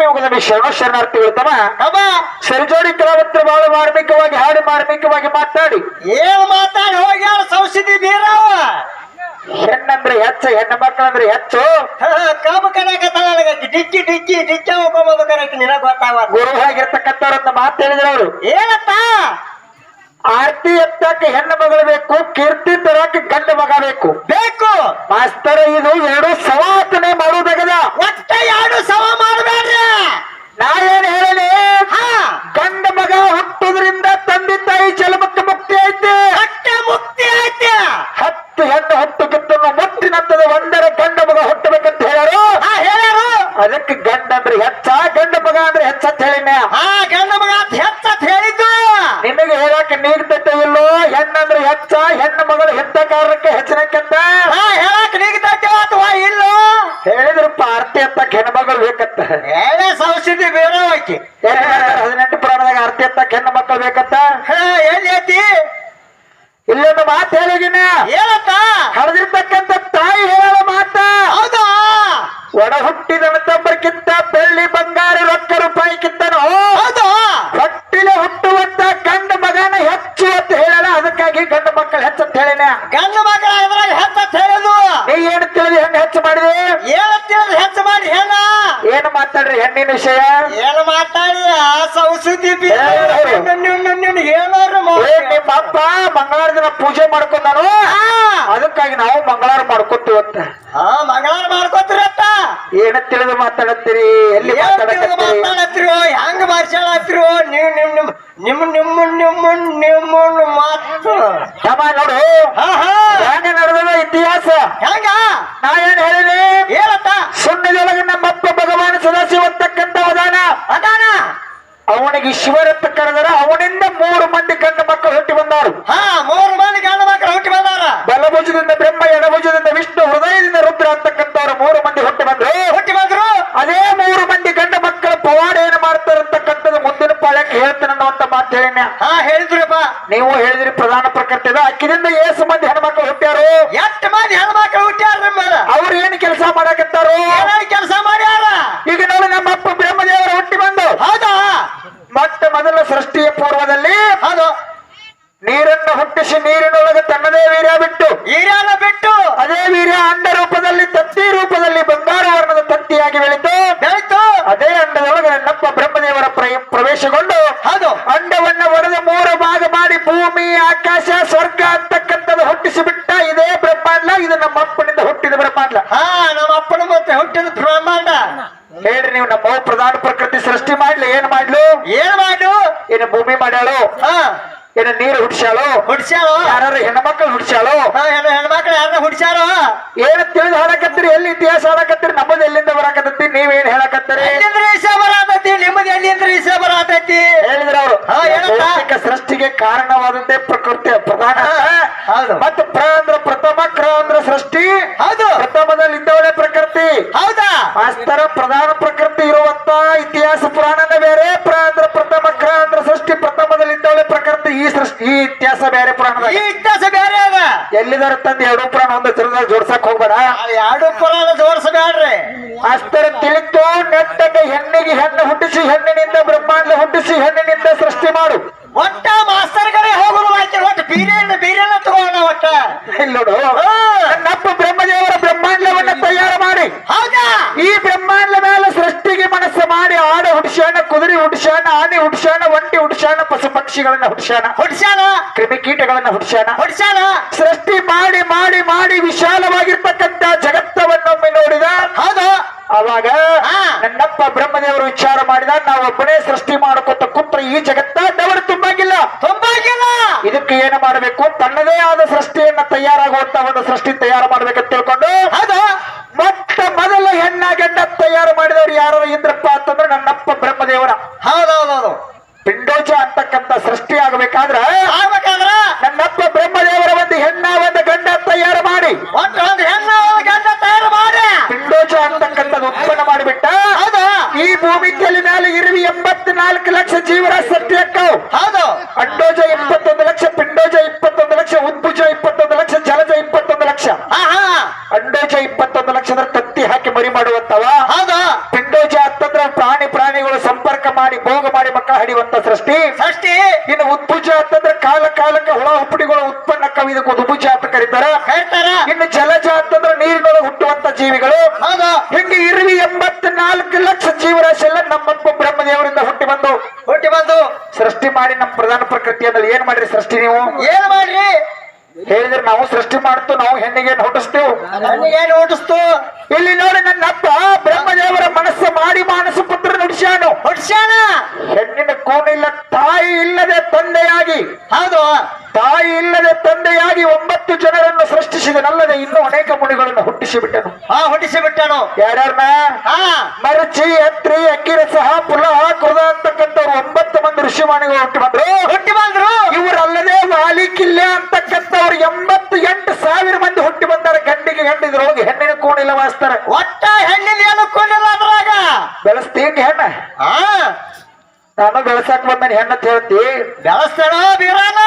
ಸ್ವಾಮಿ ನಮಗೆ ಶರಣ ಶರಣಾರ್ಥಿಗಳು ತಮ್ಮ ಸರಿಜೋಡಿ ಕಲಾವಂತರು ಬಹಳ ಮಾರ್ಮಿಕವಾಗಿ ಹಾಡಿ ಮಾರ್ಮಿಕವಾಗಿ ಮಾತಾಡಿ. ಏನು ಮಾತಾಡಿ? ಹೋಗ್ಯಾಳ ಸೌಷಧಿ ಬೀರವ ಹೆಣ್ಣಂದ್ರೆ ಹೆಚ್ಚು ಹೆಣ್ಣು ಮಕ್ಕಳಂದ್ರೆ ಹೆಚ್ಚು. ಕಬ ಕಡೆ ಡಿಕ್ಕಿ ಡಿಕ್ಕಿ ಡಿಕ್ಕಿ ಹೋಗ್ಕೊಂಬಂದು ಕರೆಕ್ಟ್ ನಿನಗ್ ಗೊತ್ತಾವ ಗುರು ಆಗಿರ್ತಕ್ಕಂಥವ್ರಂತ ಮಾತು ಹೇಳಿದ್ರು ಅವರು. ಏನತ್ತ ಆರ್ತಿ ಎತ್ತಕ್ಕೆ ಹೆಣ್ಣು ಮಗಳು ಬೇಕು ಕೀರ್ತಿ ತರಕ್ಕೆ ಗಂಡು ಮಗ ಬೇಕು. ಬೇಕು. ಮಾಸ್ತರ ಇದು ಎರಡು ಸವಾತನೆ ಮಾಡುವುದಾಗದ. ಒಟ್ಟ ಎರಡು ಸವ ಮಾಡಬೇಡ್ರಿ. ನಾ ಏನ್ ಹೇಳಲಿ? ಗಂಡ ಮಗ ಹುಟ್ಟುದ್ರಿಂದ ತಂದಿ ತಾಯಿ ಜಲಮಕ್ಕೆ ಮುಕ್ತಿ ಐತಿ ಒಟ್ಟ ಮುಕ್ತಿ ಐತಿ ಹತ್ತು ಹೆಣ್ಣು ಹುಟ್ಟು ಕಿತ್ತನ್ನು ಮುಟ್ಟಿನಂತದ ಒಂದರ ಗಂಡ ಮಗ ಹುಟ್ಟಬೇಕಂತ ಹೇಳರು ಹಾ ಹೇಳ್ಯಾರು ಅದಕ್ಕೆ ಗಂಡ ಅಂದ್ರೆ ಹೆಚ್ಚ ಗಂಡ ಮಗ ಅಂದ್ರೆ ಹೆಚ್ಚ ಅಂತ ಹೇಳಿನ ಹಾ ಗಂಡ ಮಗ ಅಂತ ಹೆಚ್ಚತ್ ಹೇಳಿದ್ದು ನಿಮಗೆ ಹೇಳಕ್ಕೆ ನೀಗ್ತೈತೆ ಇಲ್ಲೋ ಹೆಣ್ಣಂದ್ರೆ ಹೆಚ್ಚ ಹೆಣ್ಣು ಮಗಳು ಹೆತ್ತ ಕಾರಣಕ್ಕೆ ಹೆಚ್ಚಿನಕ್ಕೆಂತ ಹಾ ಹೇಳಕ್ ನಿಗ್ತೈತೆ ಅಥವಾ ಇಲ್ಲೋ ಹೇಳಿದ್ರಪ್ಪ ಆರ್ತಿ ಎತ್ತಕ್ಕೆ ಹೆಣ್ಣು ಮಗಳು ಬೇಕಂತ ಹೇಳ ಸೌಷಧಿ ಬೇರೋಕಿ ಏನ್ ಹೇಳ್ತಾರೆ ಹದಿನೆಂಟು ಪುರಾಣದಾಗ ಆರ್ತಿ ಎತ್ತಕ್ಕೆ ಹೆಣ್ಣು ಮಕ್ಕಳು ಬೇಕಂತ ಹಾ ಎಲ್ಲಿ ಐತಿ ಇಲ್ಲೊಂದು ಮಾತು ಹೇಳಿಗಿನ ಹೇಳತ್ತ ಹಳದಿರ್ತಕ್ಕಂಥ ತಾಯಿ ಹೇಳೋ ಮಾತ ಹೌದಾ ಒಡ ಹುಟ್ಟಿದ ತಬ್ಬರ್ಕಿಂತ ಬೆಳ್ಳಿ ಬಂಗಾರ ರೊಕ್ಕ ರೂಪಾಯಿ ಕಿತ್ತನು ಹೌದು ಹೊಟ್ಟಿಲೆ ಹುಟ್ಟುವಂತ ಗಂಡ ಮಗನ ಹೆಚ್ಚು ಅಂತ ಹೇಳಲ್ಲ ಅದಕ್ಕಾಗಿ ಗಂಡು ಮಕ್ಕಳು ಹೆಚ್ಚು ಅಂತ ಹೇಳಿನ ಗಂಡ ಮಕ್ಕಳ ಇದ್ರಾಗ ಹೆಚ್ಚ ಹೇಳುದು ನೀ ಏನು ತಿಳಿದು ಹೆಂಗ ಹೆಚ್ಚು ಮಾಡಿದೆ? ತಿಳಿದು ಹೆಚ್ಚು ಮಾಡಿ ಹೆಣ್ಣ? ಏನು ಮಾತಾಡ್ರಿ ಹೆಣ್ಣಿನ ವಿಷಯ? ಏನು ಮಾತಾಡಿ? ಆ ಸೌಷಧಿ ಏ, ಹೇಳೋರು ನಿಮ್ಮ ಅಪ್ಪ ಮಂಗಳವಾರ ದಿನ ಪೂಜೆ ಮಾಡ್ಕೊಂಡಾನು ಅದಕ್ಕಾಗಿ ನಾವು ಮಂಗಳವಾರ ಮಾಡ್ಕೊತೀವತ್ತ ಹಾ ಮಂಗಳವಾರ ಮಾಡ್ಕೊತೀರತ್ತ ಏನು ತಿಳಿದು ಮಾತಾಡತ್ತೀರಿ? ಎಲ್ಲಿ ಮಾತಾಡಕತ್ತೀರಿ ಮಾತಾಡತ್ರಿವೋ ಹೆಂಗ್ ಭಾಷಾಡತ್ರಿವೋ ನೀವು ನಿಮ್ ನಿಮ್ ನಿಮ್ಮ ನಿಮ್ಮ ನಿಮ್ಮ ನಿಮ್ಮ ಮಾತು ತಮ್ಮ ನೋಡು ಹಾ ಹಾ ಹೆಂಗ ನಡೆದ ಇತಿಹಾಸ ಹೆಂಗ ನಾ ಏನ್ ಹೇಳಿನಿ ಹೇಳತ್ತ ಸುಣ್ಣದೊಳಗೆ ನಮ್ಮಪ್ಪ ಭಗವಾನ್ ಸದಾಶಿವ ವದಾನ ಅದಾನ ಅವನಿಗೆ ಶಿವರತ್ತ ಕರೆದರ ಅವನಿಂದ ಮೂರು ಮಂದಿ ಗಂಡು ಮಕ್ಕಳು ಹುಟ್ಟಿ ಬಂದರು ಹಾ ಮೂರು ಮಂದಿ ಗಂಡ ಮಕ್ಕಳು ಹುಟ್ಟಿ ಬಂದಾರ ಬಲಭುಜದಿಂದ ಬ್ರಹ್ಮ ಎಡಭುಜದಿಂದ ವಿಷ್ಣು ಹೃದಯದಿಂದ ರುದ್ರ ಅಂತಕ್ಕಂಥವ್ರು ಮೂರು ಮಂದಿ ಹುಟ್ಟಿ ಬಂದ್ರು. ಹುಟ್ಟಿ ಬಂದ್ರು? ಅದೇ ಮೂರು ಮಂದಿ ಗಂಡು ಮಕ್ಕಳ ಪವಾಡ ಏನ್ ಮಾಡ್ತಾರಂತಕ್ಕಂಥದ್ದು ಮುಂದಿನ ಪಾಳಕ್ಕೆ ಹೇಳ್ತೇನೆ ಅನ್ನುವಂತ ಮಾತು ಹೇಳಿನ ಹಾ ಹೇಳಿದ್ರಪ್ಪ ನೀವು ಹೇಳಿದ್ರಿ ಪ್ರಧಾನ ಪ್ರಕೃತಿದ. ಅಕ್ಕಿದಿಂದ ಏಸು ಮಂದಿ ಹೆಣ್ಮಕ್ಳು ಹುಟ್ಟ್ಯಾರು. ಎಷ್ಟು ಮಂದಿ ಹೆಣ್ಮಕ್ಳು ಹುಟ್ಟ್ಯಾರ ಮೇಲೆ ಅವ್ರು ಏನ್ ಕೆಲಸ ಮಾಡಕತ್ತಾರು? ಕೆಲಸ ಮಾಡ್ಯಾರ? ಈಗ ನೋಡಿ ನಮ್ಮಪ್ಪ ಬ್ರಹ್ಮದೇವರ ಹುಟ್ಟಿ ಬಂದು ಹೌದಾ? ಮತ್ತೆ ಮೊದಲ ಸೃಷ್ಟಿಯ ಪೂರ್ವದಲ್ಲಿ ಹೌದು. ನೀರನ್ನು ಹುಟ್ಟಿಸಿ ನೀರಿನೊಳಗೆ ತನ್ನದೇ ವೀರ್ಯ ಬಿಟ್ಟು ವೀರ್ಯಾನ ಬಿಟ್ಟು ಅದೇ ವೀರ್ಯ ಅಂಡ ರೂಪದಲ್ಲಿ ತತ್ತಿ ರೂಪದಲ್ಲಿ ಬಂಗಾರ ವರ್ಣದ ತತ್ತಿಯಾಗಿ ಬೆಳೀತು ಬೆಳಿತು ಅದೇ ಅಂಡದೊಳಗೆ ನಮ್ಮ ಬ್ರಹ್ಮದೇವರ ಪ್ರ- ಪ್ರವೇಶಗೊಂಡು ಹೌದು. ಅಂಡವನ್ನ ಒಡೆದ ಮೂರು ಭಾಗ ಮಾಡಿ ಭೂಮಿ ಆಕಾಶ ಸ್ವರ್ಗ ಅಂತಕ್ಕಂಥದ್ದು ಹುಟ್ಟಿಸಿ ಬಿಟ್ಟ ಇದೇ ಬ್ರಹ್ಮಾಂಡ ಇದು ನಮ್ಮ ಅಪ್ಪನಿಂದ ಹುಟ್ಟಿದ ಬ್ರಹ್ಮಾಂಡ ಹಾ ನಮ್ಮ ಅಪ್ಪನ ಮತ್ತೆ ಹುಟ್ಟಿದ ಬ್ರಹ್ಮಾಂಡ. ಹೇಳ್ರಿ ನೀವು ನಮ್ಮ ಪ್ರಧಾನ ಪ್ರಕೃತಿ ಸೃಷ್ಟಿ ಮಾಡ್ಲಿ ಏನ್ ಮಾಡ್ಲು? ಏನ್ ಮಾಡ್ಲು? ಏನು ಭೂಮಿ ಮಾಡ್ಯಾಳು. ಹಾ. ಏನು ನೀರು ಹುಡ್ಸ್ಯಾಳು. ಹುಡ್ಸ್ಯಾಳು. ಯಾರು ಹೆಣ್ಮಕ್ಳು ಹುಡ್ಸ್ಯಾಳು? ಹೆಣ್ಮಕ್ಳು ಯಾರ ಹುಡ್ಸ್ಯಾರು? ಏನ್ ತಿಳಿದು ಹೇಳಕತ್ತೀರಿ? ಎಲ್ಲಿ ಇತಿಹಾಸ ಹೇಳಕತ್ತೀರಿ? ನಮ್ಮದು ಎಲ್ಲಿಂದ ಬರಾಕತ್ತಿ ನೀವೇನ್ ಹೇಳಕತ್ತೀರಿ? ಬರತೈತಿ? ನಿಮ್ಮದು ಎಲ್ಲಿಂದ ಈಸೆ ಬರತೈತಿ? ಹೇಳಿದ್ರ ಅವರು? ಸೃಷ್ಟಿಗೆ ಕಾರಣವಾದಂತೆ ಪ್ರಕೃತಿ ಪ್ರಧಾನ. ಹೌದು. ಮತ್ತು ಮಾಸ್ತರ ಪ್ರಧಾನ ಪ್ರಕೃತಿ ಇರುವಂತ ಇತಿಹಾಸ ಪುರಾಣನ ಬೇರೆ ಅಂದ್ರೆ ಪ್ರಥಮ ಅಂದ್ರ ಸೃಷ್ಟಿ ಪ್ರಥಮದಲ್ಲಿ ಇದ್ದವಳೆ ಪ್ರಕೃತಿ. ಈ ಸೃಷ್ಟಿ ಈ ಇತಿಹಾಸ ಬೇರೆ ಪುರಾಣದ ಈ ಇತಿಹಾಸ ಬೇರೆ ಅದ. ಎಲ್ಲಿದಾರ ತಂದು? ಎರಡು ಪುರಾಣ ಒಂದು ಚಿರದಾಗ ಜೋಡ್ಸಕ್ ಹೋಗ್ಬೇಡ. ಎರಡು ಪುರಾಣ ಜೋಡಿಸಬೇಡ್ರಿ. ಅಸ್ತರ ತಿಳಿತು ನೆಟ್ಟಗೆ ಹೆಣ್ಣಿಗೆ ಹೆಣ್ಣು ಹುಟ್ಟಿಸಿ ಹೆಣ್ಣಿನಿಂದ ಬ್ರಹ್ಮಾಂಡ ಹುಟ್ಟಿಸಿ ಹೆಣ್ಣಿನಿಂದ ಸೃಷ್ಟಿ ಮಾಡು. ಒಟ್ಟ ಮಾಸ್ತರ್ ಕಡೆ ಹೋಗುದು ಒಟ್ಟು ಬೀರೇನ ಬೀರೇನ ತಗೋಣ ಒಟ್ಟ? ಇಲ್ಲ ನೋಡು ನನ್ನಪ್ಪ ಬ್ರಹ್ಮದೇವರ ಬ್ರಹ್ಮಾಂಡವನ್ನ ತಯಾರು ಮಾಡಿ ಹೌದಾ ಈ ಬ್ರಹ್ಮಾಂಡ ಮೇಲೆ ಸೃಷ್ಟಿಗೆ ಮನಸ್ಸು ಮಾಡಿ ಆಡ ಹುಡ್ಸ್ಯಾಣ ಕುದುರೆ ಹುಡ್ಸ್ಯಾಣ ಆನೆ ಹುಡ್ಸ್ಯಾಣ ಒಂಟಿ ಹುಡ್ಸ್ಯಾಣ ಪಶು ಪಕ್ಷಿಗಳನ್ನ ಹುಡ್ಸ್ಯಾನ? ಹೊಡ್ಸ್ಯಾನ? ಕ್ರಿಮಿಕೀಟಗಳನ್ನ ಹುಡ್ಸ್ಯಾನ? ಹೊಡ್ಸ್ಯಾನ? ಸೃಷ್ಟಿ ಮಾಡಿ ಮಾಡಿ ಮಾಡಿ ವಿಶಾಲವಾಗಿರ್ತಕ್ಕಂತ ಜಗತ್ತವನ್ನೊಮ್ಮೆ ನೋಡಿದ? ಹೌದು. ಅವಾಗ. ನನ್ನಪ್ಪ ಬ್ರಹ್ಮದೇವರು ವಿಚಾರ ಮಾಡಿದ ನಾವು ಒಬ್ಬನೇ ಸೃಷ್ಟಿ ಮಾಡ್ಕೊತ ಕುತ್ರ ಈ ಜಗತ್ತ ಡವರು ತುಂಬಾಗಿಲ್ಲ. ತುಂಬಾಗಿಲ್ಲ. ಇದಕ್ಕೆ ಏನು ಮಾಡಬೇಕು? ತನ್ನದೇ ಆದ ಸೃಷ್ಟಿಯನ್ನ ತಯಾರಾಗುವಂತ ಒಂದು ಸೃಷ್ಟಿ ತಯಾರು ಮಾಡ್ಬೇಕಂತ ತಿಳ್ಕೊಂಡು ಅದ ಮೊಟ್ಟ ಮೊದಲ ಹೆಣ್ಣ ಗಂಡ ತಯಾರು ಮಾಡಿದವರು ಯಾರು? ಇಂದ್ರಪ್ಪ ಅಂತಂದ್ರೆ ನನ್ನಪ್ಪ ಬ್ರಹ್ಮದೇವರ ಹೌದೌದೌದು ಪಿಂಡೋಜ ಅಂತಕ್ಕಂಥ ಸೃಷ್ಟಿ ಆಗಬೇಕಾದ್ರ ಆಗ್ಬೇಕಾದ್ರ ನನ್ನಪ್ಪ ಬ್ರಹ್ಮದೇವರ ಒಂದು ಹೆಣ್ಣ ಒಂದು ಗಂಡ ತಯಾರು ಮಾಡಿ ಒಟ್ಟು ಒಂದು ಹೆಣ್ಣು ಒಂದು ಗಂಡ ತಯಾರು ಮಾಡಿ ಪಿಂಡೋಜ ಅಂತಕ್ಕಂಥದ್ದು ಉತ್ಪನ್ನ ಮಾಡಿಬಿಟ್ಟ ಹೌದು ಈ ಭೂಮಿ ತಲೆ ಮೇಲೆ ಇರುವಿ ಎಂಬತ್ನಾಲ್ಕು ಲಕ್ಷ ಜೀವರಾಶಿ ಸೃಷ್ಟಿ ಅಕ್ಕವು ಹೌದು ಅಂಡೋಜ ಇಪ್ಪತ್ತೊಂದು ಲಕ್ಷ ಪಿಂಡೋಜ ಇಪ್ಪತ್ತೊಂದು ಲಕ್ಷ ಉದ್ಭುಜ ಇಪ್ಪತ್ತೊಂದು ಲಕ್ಷ ಜಲಜ ಇಪ್ಪತ್ತೊಂದು ಲಕ್ಷ ಹಾ ಹಾ ಅಂಡೋಜ ಇಪ್ಪತ್ತೊಂದು ಲಕ್ಷ ಅಂದ್ರೆ ತತ್ತಿ ಹಾಕಿ ಮರಿ ಮಾಡುವಂತವ ಹೌದು ಪಿಂಡೋಜ ಅಂತಂದ್ರೆ ಪ್ರಾಣಿ ಹಡಿಯುವಂತ ಸೃಷ್ಟಿ ಷಷ್ಠಿ ಇನ್ನು ಉದ್ಭುಜ ಅಂತಂದ್ರೆ ಕಾಲ ಕಾಲಕ್ಕೆ ಹುಳ ಹುಪ್ಪಡಿಗಳು ಉತ್ಪನ್ನ ಕವಿದಕ್ಕೆ ಉದ್ಭುಜ ಅಂತ ಕರೀತಾರ ಹೇಳ್ತಾರ ಇನ್ನು ಜಲಜ ಅಂತಂದ್ರೆ ನೀರಿನೊಳಗೆ ಹುಟ್ಟುವಂತ ಜೀವಿಗಳು ಹೌದು ಹಿಂಗೆ ಇರುವಿ ಎಂಬತ್ನಾಲ್ಕು ಲಕ್ಷ ಜೀವರಾಶಿ ಎಲ್ಲ ನಮ್ಮಪ್ಪ ಬ್ರಹ್ಮದೇವರಿಂದ ಹುಟ್ಟಿ ಬಂದು. ಹುಟ್ಟಿ ಬಂದು. ಸೃಷ್ಟಿ ಮಾಡಿ ನಮ್ಮ ಪ್ರಧಾನ ಪ್ರಕೃತಿ ಅಂದ್ರೆ ಏನ್ ಮಾಡ್ರಿ ಸೃಷ್ಟಿ ನೀವು? ಏನ್ ಮಾಡ್ರಿ? ಹೇಳಿದ್ರೆ ನಾವು ಸೃಷ್ಟಿ ಮಾಡ್ತು ನಾವು ಹೆಣ್ಣಿಗೆ ಹುಟ್ಟಿಸ್ತೇವೆ. ಹುಟ್ಟಿಸ್ತು. ಇಲ್ಲಿ ನೋಡಿ ನನ್ನ ಅಪ್ಪ ಬ್ರಹ್ಮದೇವರ ಮನಸ್ಸು ಮಾಡಿ ಮಾನಸ ಪುತ್ರ ನುಡಿಸ್ಯಾನು ಹುಡ್ಸ್ಯಾನ ಹೆಣ್ಣಿನ ಕೋಣಿಲ್ಲ ತಾಯಿ ಇಲ್ಲದೆ ತಂದೆಯಾಗಿ. ಹೌದು. ತಾಯಿ ಇಲ್ಲದೆ ತಂದೆಯಾಗಿ ಒಂಬತ್ತು ಜನರನ್ನು ಸೃಷ್ಟಿಸಿದನಲ್ಲದೆ ಇನ್ನೂ ಅನೇಕ ಮುನಿಗಳನ್ನು ಹುಟ್ಟಿಸಿ ಬಿಟ್ಟನು ಹಾ ಹುಟ್ಟಿಸಿ ಬಿಟ್ಟನು ಯಾರ್ಯಾರನ್ನ ಹಾ ಮರಚಿ ಅಕ್ಕಿರ ಸಹ ಪುಲಹ ಕೃದ ಅಂತಕ್ಕಂಥವ್ರು ಒಂಬತ್ತು ಮಂದಿ ಋಷಿವಾಣಿಗಳು ಹುಟ್ಟಿ ಬಂದ್ರು. ಹುಟ್ಟಿ ಬಂದ್ರು. ಇವರಲ್ಲದೆ ವಾಲಿ ಕಿಲ್ಲೆ ಅಂತಕ್ಕಂಥವ್ರು ಎಂಬತ್ತು ಎಂಟು ಸಾವಿರ ಮಂದಿ ಹುಟ್ಟಿ ಬಂದಾರೆ. ಗಂಡಿಗೆ ಗಂಡಿದ್ರೊಳಗೆ ಹೆಣ್ಣಿನ ಕೋಣಿಲ್ಲ ವಾಸ್ತಾರ ಒಟ್ಟ ಹೆಣ್ಣಿನ ಏನು ಕೋಣಿಲ್ಲ ಅದ್ರಾಗ? ಬೆಳೆಸ್ತೀನಿ ಹೆಣ್ಣ. ಹಾ. ನಾನು ಬೆಳೆಸಾಕ್ ಹೆಣ್ಣು ಅಂತ ಹೇಳ್ತಿ. ಬೆಳೆಸ್ತಾಳ ಬೀರಾನ?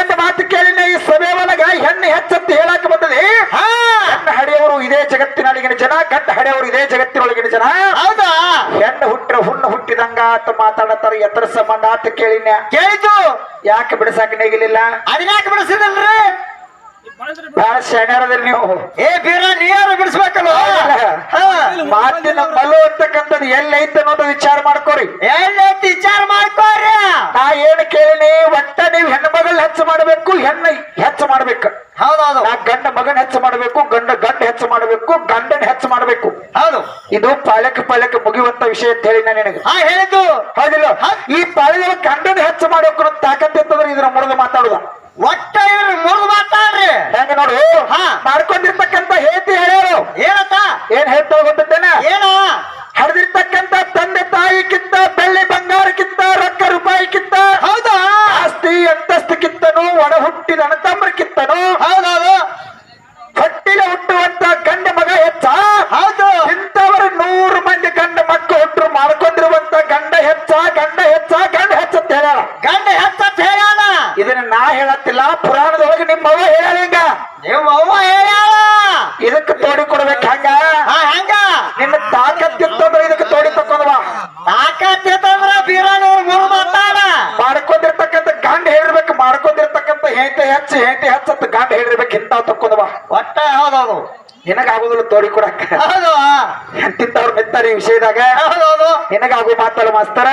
ಒಂದು ಮಾತು ಕೇಳಿನ ಈ ಸಭೆ ಒಳಗ ಹೆಣ್ಣು ಹೆಚ್ಚಂತ ಹೇಳಕ್ ಬಂದದೆ? ಹೆಣ್ಣು ಹಡೆಯವರು ಇದೇ ಜಗತ್ತಿನೊಳಗಿನ ಜನ ಗಂಡ ಹಡೆಯವರು ಇದೇ ಜಗತ್ತಿನೊಳಗಿನ ಜನ. ಹೌದಾ? ಹೆಣ್ಣು ಹುಟ್ಟ್ರ ಹುಣ್ಣು ಹುಟ್ಟಿದಂಗ ಅಂತ ಮಾತಾಡತ್ತಾರ ಎತ್ತರ ಸಂಬಂಧ ಆತ ಕೇಳಿನ ಕೇಳಿತು. ಯಾಕೆ ಬಿಡಸಾಕ ನೇಗಿಲಿಲ್ಲ? ಅದನ್ಯಾಕ ಬಿಡಿಸಿದಲ್ರಿ? ಬಹಳ ನೀವು. ಏ ಬೀರ ನೀರು ಬಿಡಿಸ್ಬೇಕಲ್ಲ ಹಾ. ಮಾತಿನ ಬಲು ಅಂತಕ್ಕಂಥದ್ದು ಎಲ್ಲೈತೆ ಅನ್ನೋದು ವಿಚಾರ ಮಾಡ್ಕೋರಿ. ಎಲ್ಲೈತಿ ವಿಚಾರ ಮಾಡ್ಕೋರಿ ನಾ ಏನು ಕೇಳಿನಿ ಒಟ್ಟ ನೀವು ಹೆಣ್ಣು ಮಗಳ ಹೆಚ್ಚು ಮಾಡಬೇಕು ಹೆಣ್ಣ ಹೆಚ್ಚು ಮಾಡ್ಬೇಕು. ಹೌದೌದು. ಆ ಗಂಡ ಮಗನ ಹೆಚ್ಚು ಮಾಡಬೇಕು ಗಂಡ ಗಂಡ ಹೆಚ್ಚು ಮಾಡಬೇಕು ಗಂಡನ ಹೆಚ್ಚು ಮಾಡಬೇಕು. ಹೌದು. ಇದು ಪಾಳ್ಯಕ್ಕೆ ಪಾಳ್ಯಕ್ಕೆ ಮುಗಿಯುವಂತ ವಿಷಯ ಅಂತ ಹೇಳಿ ನಾನು ನಿನಗೆ. ಹಾ ಹೇಳಿದ್ದು. ಹೌದಿಲ್ಲ? ಈ ಪಾಳ್ಯದ ಗಂಡನ ಹೆಚ್ಚು ಮಾಡಬೇಕು ಅಂತ ತಾಕತ್ ಇದ್ರ ಇದನ್ನ ಮುರಿದು ಮಾತಾಡುದ. ಒಟ್ಟ ಇವ್ರು ಮುರಿದು ಮಾತಾಡ್ರಿ. ಹೆಂಗ ನೋಡು? ಹಾ. ಮಾಡ್ಕೊಂಡಿರ್ತಕ್ಕಂಥ ಹೇಳ್ತಿ ಹೇಳ್ಯಾರು. ಏನತ್ತ ಏನ್ ಹೇಳ್ತಾ ಗೊತ್ತೇನ ಏನ ಹರಿದಿರ್ತಕ್ಕಂಥ ತಂದೆ ತಾಯಿಕ್ಕಿಂತ ಬೆಳ್ಳಿ ಬಂಗಾರಕ್ಕಿಂತ ರೊಕ್ಕ ರೂಪಾಯಿಕ್ಕಿಂತ ಹೌದಾ ಆಸ್ತಿ ಅಂತಸ್ತಕ್ಕಿಂತನೂ ಒಡ ಹುಟ್ಟಿದ ಅಣತಂಬ್ರಕ್ಕಿಂತನೂ ಹೌದೌದು ಹೊಟ್ಟಿಲೆ ಹುಟ್ಟುವಂತ ಗಂಡ ಮಗ ಹೆಚ್ಚ ಹೌದು ಇಂಥವರು ನೂರು ಮಂದಿ ಗಂಡ ಮಕ್ಕಳು ಹುಟ್ಟರು ಮಾಡ್ಕೊಂಡಿರುವಂತ ಗಂಡ ಹೆಚ್ಚ ಗಂಡ ಹೆಚ್ಚ ಗಂಡ ಹೆಚ್ಚ ಅಂತ ಹೇಳ್ಯಾಳ ಗಂಡ ಹೆಚ್ಚತ್ ಹೇಳ್ಯಾನ ಇದನ್ನ ನಾ ಹೇಳತ್ತಿಲ್ಲ ಪುರಾಣದೊಳಗೆ ನಿಮ್ಮ ಅವ್ವ ಹೇಳ್ಯಾಳ ಹಿಂಗ ನಿಮ್ಮ ಅವ್ವ ಹೇಳ್ಯಾಳ ಇದಕ್ಕೆ ತೋಡಿ ಕೊಡ್ಬೇಕು ಹಂಗ ಹಾ ಹೆಂಗ ನಿನ್ನ ತಾಕತ್ತಿತ್ತಂದ್ರೆ ಇದಕ್ಕೆ ತೋಡಿ ತಕೊಂಡ್ವ ತಾಕತ್ತಿರ್ತಂದ್ರ ಬೀರಾನವ್ರು ಮುರಿದು ಮಾತಾಡ ಮಾಡ್ಕೊಂಡಿರ್ತಕ್ಕಂಥ ಗಂಡ ಹೇಳಿರ್ಬೇಕು ಮಾಡ್ಕೊಂಡಿರ್ತಕ್ಕಂಥ ಹೆಂಡತಿ ಹೆಚ್ಚು ಹೆಂಡತಿ ಹೆಚ್ಚು ಅಂತ ಗಂಡ ಹೇಳಿರ್ಬೇಕು ಇಂತಾವ್ ತಕ್ಕೊಂಡ್ವ ಒಟ್ಟ ಹೌದೌದು ನಿನಗಾಗುದಿಲ್ಲ ತೋರಿಕೊಡಕ್ಕ ಎಂತಿಂತವ್ರು ಮೆತ್ತಾರೆ ಈ ವಿಷಯದಾಗ ನಿನಗಾಗು ಮಾತಾಡ ಮಾಸ್ತರ.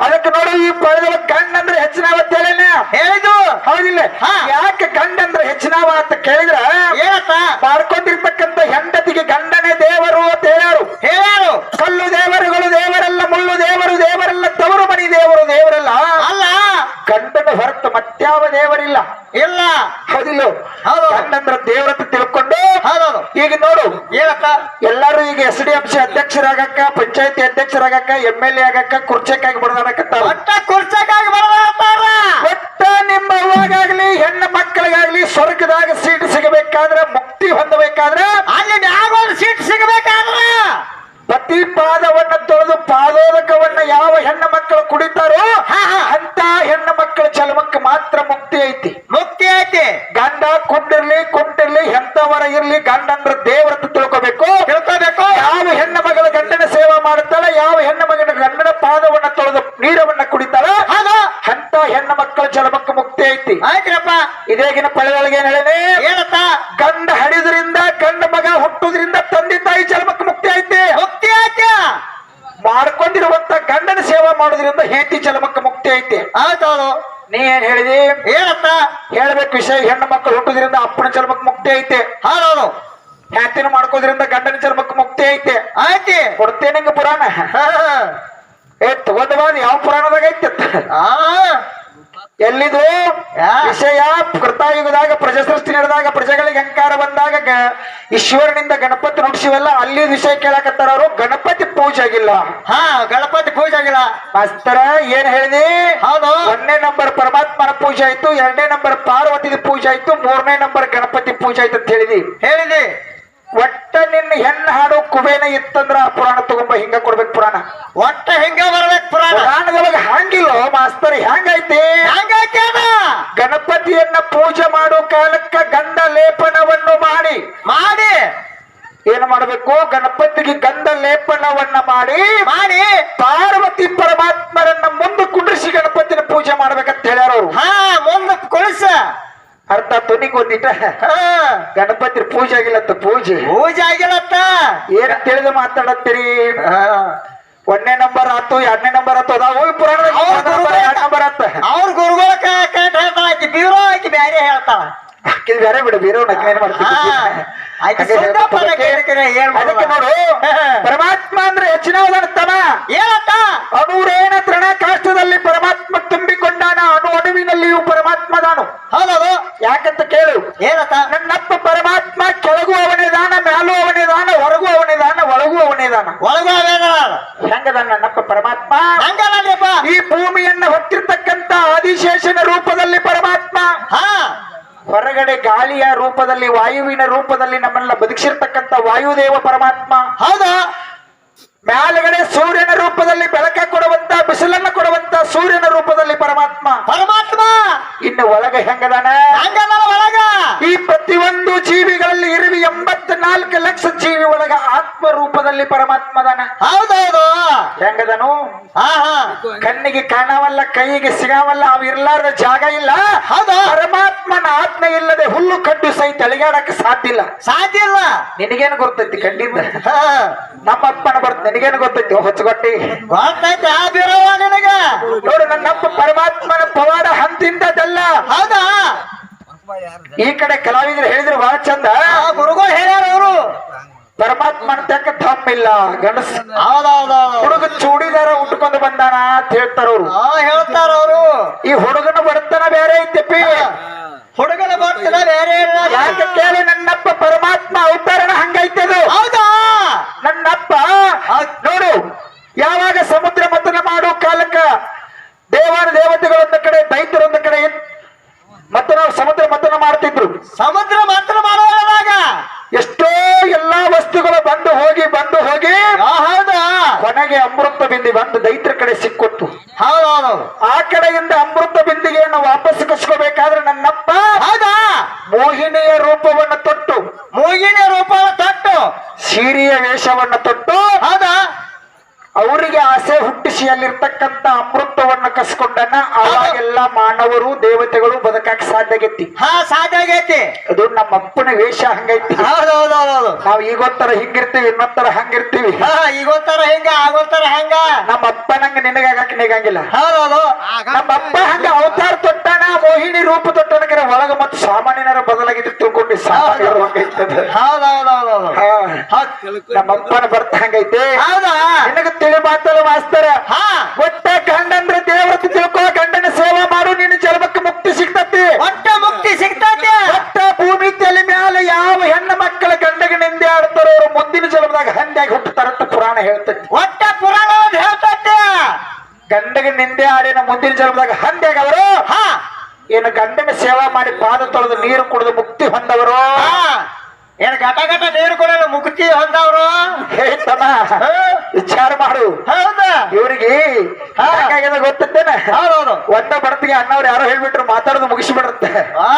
ಅದಕ್ಕೆ ನೋಡು ಈ ಪಡೆದವ ಕಣ್ಣಂದ್ರೆ ಹೆಚ್ಚಿನ ಹೆಚ್ಚಿನವತ್ತೇಳೇನೆ ಹೇಳಿದು ಹೌದಿಲ್ಲ. ಯಾಕೆ ಗಂಡ ಹೆಚ್ಚಿನ ಅಂತ ಕೇಳಿದ್ರ? ಏನಪ್ಪ? ಮಾಡ್ಕೊಂಡಿರ್ತಕ್ಕಂಥ ಹೆಂಡತಿಗೆ ಗಂಡನೇ ದೇವರು ಅಂತ ಹೇಳಾರು ಹೇಳ್ಯಾರು. ಕಲ್ಲು ದೇವರುಗಳು ದೇವರಲ್ಲ ಮುಳ್ಳು ದೇವರು ದೇವರಲ್ಲ ತವರು ಮನಿ ದೇವರು ದೇವರಲ್ಲ? ಅಲ್ಲ. ಗಂಡನ ಹೊರತು ಮತ್ಯಾವ ದೇವರಿಲ್ಲ? ಇಲ್ಲ. ಹೌದಿಲ್ಲ. ಹೌದು. ಗಂಡಂದ್ರ ಹೌದೌದು ಈಗ ನೋಡು ಏನಕ್ಕ ಎಲ್ಲಾರು ಈಗ ಎಸ್ ಡಿ ಎಂ ಸಿ ಅಧ್ಯಕ್ಷರಾಗಕ್ಕ, ಪಂಚಾಯತಿ ಅಧ್ಯಕ್ಷರಾಗಕ್ಕ ಎಂ ಎಲ್ ಎ ಆಗಕ್ಕ ಕುರ್ಚಕ್ಕಾಗಿ ಒಟ್ಟ ಕುರ್ಚಕ್ಕಾಗಿ ಬರಲಾತಾರ ಒಟ್ಟ ನಿಮ್ಮ ಅವ್ವಾಗಾಗ್ಲಿ ಹೆಣ್ಣು ಮಕ್ಕಳಿಗಾಗ್ಲಿ ಸ್ವರ್ಗದಾಗ ಸೀಟ್ ಸಿಗಬೇಕಾದ್ರೆ ಮುಕ್ತಿ ಹೊಂದಬೇಕಾದ್ರೆ ಅಲ್ಲಿ ಮ್ಯಾಗ ಒಂದು ಸೀಟ್ ಸಿಗಬೇಕಾದ್ರ ಪ್ರತಿ ಪಾದವನ್ನ ತೊಳೆದು ಪಾದೋದಕವನ್ನ ಯಾವ ಹೆಣ್ಣು ಮಕ್ಕಳು ಕುಡಿತಾರೋ ಹಾ, ಹಾ. ಅಂತ ಹೆಣ್ಣು ಮಕ್ಕಳ ಚಲಮಕ್ಕೆ ಮಾತ್ರ ಮುಕ್ತಿ ಐತಿ ಮುಕ್ತಿ ಐತಿ ಗಂಡ ಕುಂಡಿರ್ಲಿ ಕುಂಟಿರ್ಲಿ ಎಂತವರ ಇರ್ಲಿ ಗಂಡ ಅಂದ್ರೆ ದೇವರಂತ ತಿಳ್ಕೋಬೇಕು ತಿಳ್ಕೋಬೇಕು ಯಾವ ಹೆಣ್ಣು ಮಗಳ ಗಂಡನ ಸೇವೆ ಮಾಡುತ್ತಾಳ ಯಾವ ಹೆಣ್ಣು ಮಗನ ಗಂಡನ ಪಾದವನ್ನ ತೊಳೆದು ನೀರವನ್ನ ಕುಡಿತಾಳ ಹೌದು ಅಂತ ಹೆಣ್ಣು ಮಕ್ಕಳ ಜಲಮಕ್ಕೆ ಮುಕ್ತಿ ಐತಿ ಆಯ್ತ್ರಪ್ಪ ಇದೇಗಿನ ಪಳೆಯೊಳಗೆ ಏನ್ ಹೇಳೇನೆ ಏನತ್ತ ಗಂಡ ಹಡಿದ್ರಿಂದ ಗಂಡ ಮಗ ಹುಟ್ಟುದ್ರಿಂದ ತಂದೆ ತಾಯಿ ಜಲಮಕ್ಕೆ ಮುಕ್ತಿ ಐತಿ ಮುಕ್ತಿ ಐತಿ ಮಾಡ್ಕೊಂಡಿರುವಂತ ಗಂಡನ ಸೇವೆ ಮಾಡೋದ್ರಿಂದ ಹೆಂಡತಿ ಚಲಮಕ್ಕ ಮುಕ್ತಿ ಐತಿ. ಆಯ್ತು ನೀ ಏನ್ ಹೇಳಿದಿ? ಏನಪ್ಪ? ಹೇಳ್ಬೇಕು ವಿಷಯ ಹೆಣ್ಣು ಮಕ್ಕಳು ಹುಟ್ಟುದ್ರಿಂದ ಅಪ್ಪನ ಚಲಮಕ್ಕ ಮುಕ್ತಿ ಐತೆ. ಹೌದೌದು ಹ್ಯಾತಿನ ಮಾಡ್ಕೋದ್ರಿಂದ ಗಂಡನ ಚಲಮಕ್ಕ ಮುಕ್ತಿ ಐತೆ. ಆಯ್ತಿ. ಕೊಡ್ತೇನೆ ಪುರಾಣ. ಏ ತಗೊಂಡ್ ಯಾವ ಪುರಾಣದಾಗ ಐತೆ? ಆ. ಎಲ್ಲಿದು? ವಿಷಯ ಕೃತಾಯುಗದಾಗ ಪ್ರಜಾ ಸೃಷ್ಟಿ ನಡೆದಾಗ ಪ್ರಜೆಗಳಿಗೆ ಅಹಂಕಾರ ಬಂದಾಗ ಈಶ್ವರನಿಂದ ಗಣಪತಿ ನುಡಿಸಿವಲ್ಲ ಅಲ್ಲಿ ವಿಷಯ ಕೇಳಕತ್ತಾರ ಅವರು ಗಣಪತಿ ಪೂಜೆ ಆಗಿಲ್ಲ. ಹಾ ಗಣಪತಿ ಪೂಜೆ ಆಗಿಲ್ಲ. ಮಾಸ್ತರ ಏನ್ ಹೇಳಿದಿ? ಹೌದು. ಒಂದನೇ ನಂಬರ್ ಪರಮಾತ್ಮನ ಪೂಜೆ ಆಯ್ತು ಎರಡನೇ ನಂಬರ್ ಪಾರ್ವತಿ ಪೂಜೆ ಆಯ್ತು ಮೂರನೇ ನಂಬರ್ ಗಣಪತಿ ಪೂಜೆ ಆಯ್ತು ಅಂತ ಹೇಳಿದಿ. ಹೇಳಿದಿ. ಒಟ್ಟ ನಿನ್ನ ಹೆಣ್ಣ ಹಾಡು ಕುಬೇನ ಇತ್ತಂದ್ರ ಆ ಪುರಾಣ ತಗೊಂಬ ಹಿಂಗ ಕೊಡ್ಬೇಕು ಪುರಾಣ. ಒಟ್ಟ ಹಿಂಗ ಬರ್ಬೇಕು ಪುರಾಣ. ಪುರಾಣದೊಳಗ ಹಂಗಿಲ್ಲೋ ಮಾಸ್ತರ್ ಹೆಂಗೈತಿ ಲೇಪನವನ್ನು ಮಾಡಿ ಮಾಡಿ. ಏನು ಮಾಡಬೇಕು? ಗಣಪತಿಗೆ ಗಂಧ ಲೇಪನವನ್ನ ಮಾಡಿ ಮಾಡಿ. ಪಾರ್ವತಿ ಪರಮಾತ್ಮರನ್ನ ಮುಂದೆ ಕುಂಡ್ರಿಸಿ ಗಣಪತಿನ ಪೂಜೆ ಮಾಡ್ಬೇಕಂತ ಹೇಳ್ಯಾರ. ಹಾ ಮುಂದ ಕೊಳಸ. ಅರ್ಥ ತುನಿಗ್ ಹಾ. ಗಣಪತಿ ಪೂಜೆ ಆಗಿಲ್ಲತ್ತ ಪೂಜೆ. ಪೂಜೆ ಆಗಿಲ್ಲತ್ತ ಏನ್ ತಿಳಿದು ಮಾತಾಡತ್ತೀರಿ? ಹಾ. ಒಂದನೇ ನಂಬರ್ ಆತು ಎರಡನೇ ನಂಬರ್ ಆತು ಅದಾವ ಪುರಾಣ ನಂಬರ್, ಆತ ಅವ್ರ ಗುರುಗಳ ಕೈ ಆಕಿ ಬೀರೋ ಆಕಿ ಬ್ಯಾರೆ ಹೇಳ್ತಾಳ. ಬೇರೆ ಬಿಡು ಬೇರೆ? ಅದಕ್ಕೆ ನೋಡು ಪರಮಾತ್ಮ ಅಂದ್ರೆ ಹೆಚ್ಚಿನ ತಮ ತೃಣ ಕಾಷ್ಟದಲ್ಲಿ ಪರಮಾತ್ಮ ತುಂಬಿಕೊಂಡಾನ ಅನು ಅಣುವಿನಲ್ಲಿಯೂ ಪರಮಾತ್ಮದಾನು ಹೌದದು. ಯಾಕಂತ ಕೇಳು. ಏನತ್ತ ನನ್ನಪ್ಪ ಪರಮಾತ್ಮ ಕೆಳಗು ಅವನೇ ದಾನ ಮ್ಯಾಲೂ ಅವನೇ ದಾನ ಹೊರಗೂ ಅವನೇ ದಾನ ಒಳಗೂ ಅವನೇ ದಾನ. ಒಳಗ ಹೆಂಗದ ನನ್ನಪ್ಪ ಪರಮಾತ್ಮ? ಹಂಗ ಈ ಭೂಮಿಯನ್ನ ಹೊತ್ತಿರ್ತಕ್ಕಂತ ಆದಿಶೇಷನ ಪರಮಾತ್ಮ ಹಾ ಹೊರಗಡೆ ಗಾಳಿಯ ರೂಪದಲ್ಲಿ ವಾಯುವಿನ ರೂಪದಲ್ಲಿ ನಮ್ಮನ್ನ ಬದುಕಿಸಿರ್ತಕ್ಕಂಥ ವಾಯುದೇವ ಪರಮಾತ್ಮ. ಹೌದು ಮ್ಯಾಲಗಡೆ ಸೂರ್ಯನ ರೂಪದಲ್ಲಿ ಬೆಳಕ ಕೊಡುವಂತ ಬಿಸಿಲನ್ನ ಕೊಡುವಂತ ಸೂರ್ಯನ ರೂಪದಲ್ಲಿ ಪರಮಾತ್ಮ ಪರಮಾತ್ಮ ಇನ್ನು ಒಳಗ ಹೆಂಗದಾನ ಹಂಗಲ್ಲ ಒಳಗ ಈ ಪ್ರತಿಯೊಂದು ಜೀವಿಗಳಲ್ಲಿ ಇರುವಿ ಎಂಬತ್ನಾಲ್ಕು ಲಕ್ಷ ಜೀವಿ ಒಳಗ ಆತ್ಮ ರೂಪದಲ್ಲಿ ಪರಮಾತ್ಮದನ. ಹೌದೌದು. ಹೆಂಗದನು? ಹಾ ಹಾ. ಕಣ್ಣಿಗೆ ಕಾಣವಲ್ಲ ಕೈಗೆ ಸಿಗವಲ್ಲ ಅವು ಇರ್ಲಾರ್ದ ಜಾಗ ಇಲ್ಲ. ಹೌದು. ಪರಮಾತ್ಮನ ಆತ್ಮ ಇಲ್ಲದೆ ಹುಲ್ಲು ಕಡ್ಡು ಸಹಿತ ಅಳಿಗಾಡಕ್ಕೆ ಸಾಧ್ಯ ಇಲ್ಲ. ಸಾಧ್ಯ ಇಲ್ಲ. ನಿನಗೇನು ಗೊತ್ತೈತಿ ಕಣ್ಣಿಂದ ಹಾ. ನಮ್ಮಪ್ಪನ ಬರ್ತ ನಿನಗೇನು ಗೊತ್ತೈತಿ ಹೊಚ್ಚಗೊಟ್ಟಿ ಗೊತ್ತೈತೆ ಆ ನಿನಗ. ನೋಡು ನನ್ನಪ್ಪ ಪರಮಾತ್ಮನ ಪವಾಡ ಹಂತಿಂದದಲ್ಲ. ಹೌದಾ? ಈ ಕಡೆ ಕಲಾವಿದರು ಹೇಳಿದ್ರು ಬಹಳ ಚಂದ. ಆ ಗುರುಗಳು ಹೇಳ್ಯಾರ ಅವರು. ಪರಮಾತ್ಮನ ತಕ್ಕ ದಮ್ ಇಲ್ಲ ಗಂಡಸ ಹುಡುಗ ಚೂಡಿದಾರ ಉಟ್ಕೊಂಡು ಬಂದಾನ ಅಂತ ಹೇಳ್ತಾರ ಅವ್ರು. ಹೇಳ್ತಾರ ಅವರು. ಈ ಹುಡುಗನ ಬಡತನ ಬೇರೆ ಐತೆಪ್ಪಿ. ಹುಡುಗನ ಬರ್ತನ ಬೇರೆ ಇಲ್ಲ. ಯಾಕೆ ಕೇಳಿ ನನ್ನಪ್ಪ ಪರಮಾತ್ಮ ಅವತಾರನ ಹಂಗೈತದು ಹೌದಾ? ನನ್ನಪ್ಪ ನೋಡು ಯಾವಾಗ ಸಮುದ್ರ ಮತನ ಮಾಡೋ ಕಾಲಕ್ಕ ದೇವಾನ ದೇವತೆಗಳೊಂದ ಕಡೆ ದೈತ್ಯರೊಂದ ಕಡೆ ಮತ್ತು ನಾವು ಸಮುದ್ರ ಮಂಥನ ಮಾಡ್ತಿದ್ರು. ಸಮುದ್ರ ಮಾತ್ರ ಮಾಡುವಾಗ ಎಷ್ಟೋ ಎಲ್ಲಾ ವಸ್ತುಗಳು ಬಂದು ಹೋಗಿ ಬಂದು ಹೋಗಿ ಹೌದಾ? ಕೊನೆಗೆ ಅಮೃತ ಬಿಂದಿ ಬಂದು ದೈತ್ರ ಕಡೆ ಸಿಕ್ಕೊತ್ತು. ಹೌದೌದು. ಆ ಕಡೆಯಿಂದ ಅಮೃತ ಬಿಂದಿಗೆಯನ್ನು ವಾಪಸ್ ಕಸ್ಕೋಬೇಕಾದ್ರೆ ನನ್ನಪ್ಪ ಹೌದಾ? ಮೋಹಿನಿಯ ರೂಪವನ್ನು ತೊಟ್ಟು. ಮೋಹಿನಿಯ ರೂಪವನ್ನು ತೊಟ್ಟು. ಸೀರಿಯ ವೇಷವನ್ನು ತೊಟ್ಟು. ಅವರಿಗೆ ಆಸೆ ಹುಟ್ಟಿಸಿ ಅಲ್ಲಿರ್ತಕ್ಕಂತ ಅಮೃತವನ್ನು ಕಸ್ಕೊಂಡನ್ನ ಅವಾಗೆಲ್ಲ ಮಾನವರು ದೇವತೆಗಳು ಬದುಕಕ್ಕೆ ಸಾಧ್ಯ ಆಗೈತಿ. ಹಾ ಸಾಧ್ಯ ಆಗೈತಿ. ಅದು ನಮ್ಮ ಅಪ್ಪನ ವೇಷ ಹಂಗೈತಿ. ಹೌದೌದೌದು ನಾವು ಈಗೊಂತರ ಹಿಂಗಿರ್ತೀವಿ ಇನ್ನೊತ್ತರ ಹಂಗಿರ್ತೀವಿ. ಹಾ ಈಗೊಂತರ ಹೆಂಗ ಆಗೋತರ ಹೆಂಗ. ನಮ್ಮ ಅಪ್ಪನಂಗ ನಿನಗಾಗಕ್ ನಿಗಂಗಿಲ್ಲ. ಹೌದೌದು ನಮ್ಮ ಅಪ್ಪ ಹಂಗ ಅವತಾರ ತೊಟ್ಟಣ ಮೋಹಿನಿ ರೂಪ ತೊಟ್ಟನಕರ ಒಳಗ ಮತ್ತು ಸಾಮಾನ್ಯನರ ಬದಲಾಗಿದ್ದು ತಿಳ್ಕೊಂಡು ಸಾಮಾನ್ಯರು ಹಂಗೈತದ. ಹೌದ್. ನಮ್ಮ ಅಪ್ಪನ ಬರ್ತ ಹಂಗೈತೆ. ಹೌದಾ? ನಿನಗ ತಿಳಿ ಮಾತಲ್ಲ ಮಾಸ್ತರ. ಹಾ. ಒಟ್ಟ ಗಂಡಂದ್ರ ದೇವ್ರತಿ ತಿಳ್ಕೊ ಗಂಡನ ಸೇವಾ ಮಾಡು ನಿನ್ನ ಜನ್ಮಕ್ಕೆ ಮುಕ್ತಿ ಸಿಗ್ತತಿ. ಒಟ್ಟ ಮುಕ್ತಿ ಸಿಗ್ತತಿ. ಒಟ್ಟ ಭೂಮಿ ತಲೆ ಮ್ಯಾಲ ಯಾವ ಹೆಣ್ಣು ಮಕ್ಕಳ ಗಂಡಗ ನಿಂದೆ ಆಡ್ತಾರೋ ಅವರು ಮುಂದಿನ ಜನ್ಮದಾಗ ಹಂದಿಯಾಗಿ ಹುಟ್ಟುತ್ತಾರಂತ ಪುರಾಣ ಹೇಳ್ತತಿ. ಒಟ್ಟ ಪುರಾಣ ಹೇಳ್ತತಿ. ಗಂಡಗ ನಿಂದೆ ಆಡಿನ ಮುಂದಿನ ಜನ್ಮದಾಗ ಹಂದಿಯಾಗ ಅವರು? ಹಾ. ಏನು ಗಂಡನ ಸೇವಾ ಮಾಡಿ ಪಾದ ತೊಳೆದು ನೀರು ಕುಡಿದು ಮುಕ್ತಿ ಹೊಂದವರು? ಏನ್ ಘಟ ಘಟ ನೀರು ಕುಡಿಯಲು ಮುಕ್ತಿ ಹೊಂದವರು? ಹೇಳ್ತಾನ ವಿಚಾರ ಮಾಡು. ಹೌದಾ? ಇವ್ರಿಗೆ ಹಾಗಾಗ್ಯದ ಗೊತ್ತೇನ ಹೌದೌದು. ಒಂದ ಬಡತಿಗೆ ಅಣ್ಣವ್ರು ಯಾರೋ ಹೇಳ್ಬಿಟ್ರು ಮಾತಾಡೋದು ಮುಗಿಸ್ಬಿಡುತ್ತೆ. ಆ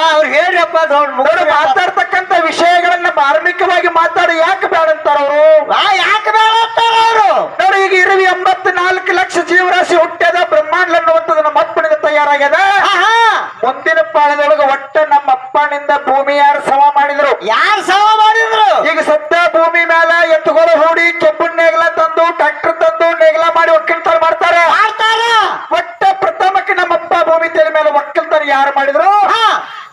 ಅವ್ರು ಮುಗ್ಧ ಮಾತಾಡ್ತಕ್ಕಂತ ವಿಷಯಗಳನ್ನ ಮಾರ್ಮಿಕವಾಗಿ ಮಾತಾಡಿ ಯಾಕೆ ಬೇಡ ಅಂತಾರ ಅವರು? ಆ ಯಾಕೆ ಬೇಡ ಅಂತಾರ ಅವರು? ನೋಡಿ ಈಗ ಇರುವಿ ಎಂಬತ್ ನಾಲ್ಕು ಲಕ್ಷ ಜೀವರಾಶಿ ಹುಟ್ಟ್ಯದ ಬ್ರಹ್ಮಾಂಡ ಅನ್ನುವಂಥದ್ದು ನಮ್ಮ ಅಪ್ಪನಿಂದ ತಯಾರಾಗ್ಯದ? ಮುಂದಿನ ಪಾಳದೊಳಗೆ ಒಟ್ಟ ನಮ್ಮ ಅಪ್ಪನಿಂದ ಭೂಮಿ ಯಾರು ಸಮ ಮಾಡಿದ್ರು? ಯಾರು ಸಮ ಮಾಡಿದ್ರು? ಈಗ ಸದ್ಯ ಭೂಮಿ ಮೇಲೆ ಎತ್ತುಗಳು ಹೂಡಿ ಮಾಡಿ ಒಕ್ಕಲ್ತನ ಮಾಡ್ತಾರೆ. ಒಟ್ಟ ಪ್ರಥಮಕ್ಕೆ ನಮ್ಮಪ್ಪ ಭೂಮಿ ತಲೆ ಮೇಲೆ ಒಕ್ಕಲ್ತನ ಯಾರು ಮಾಡಿದ್ರು? ಹಾ.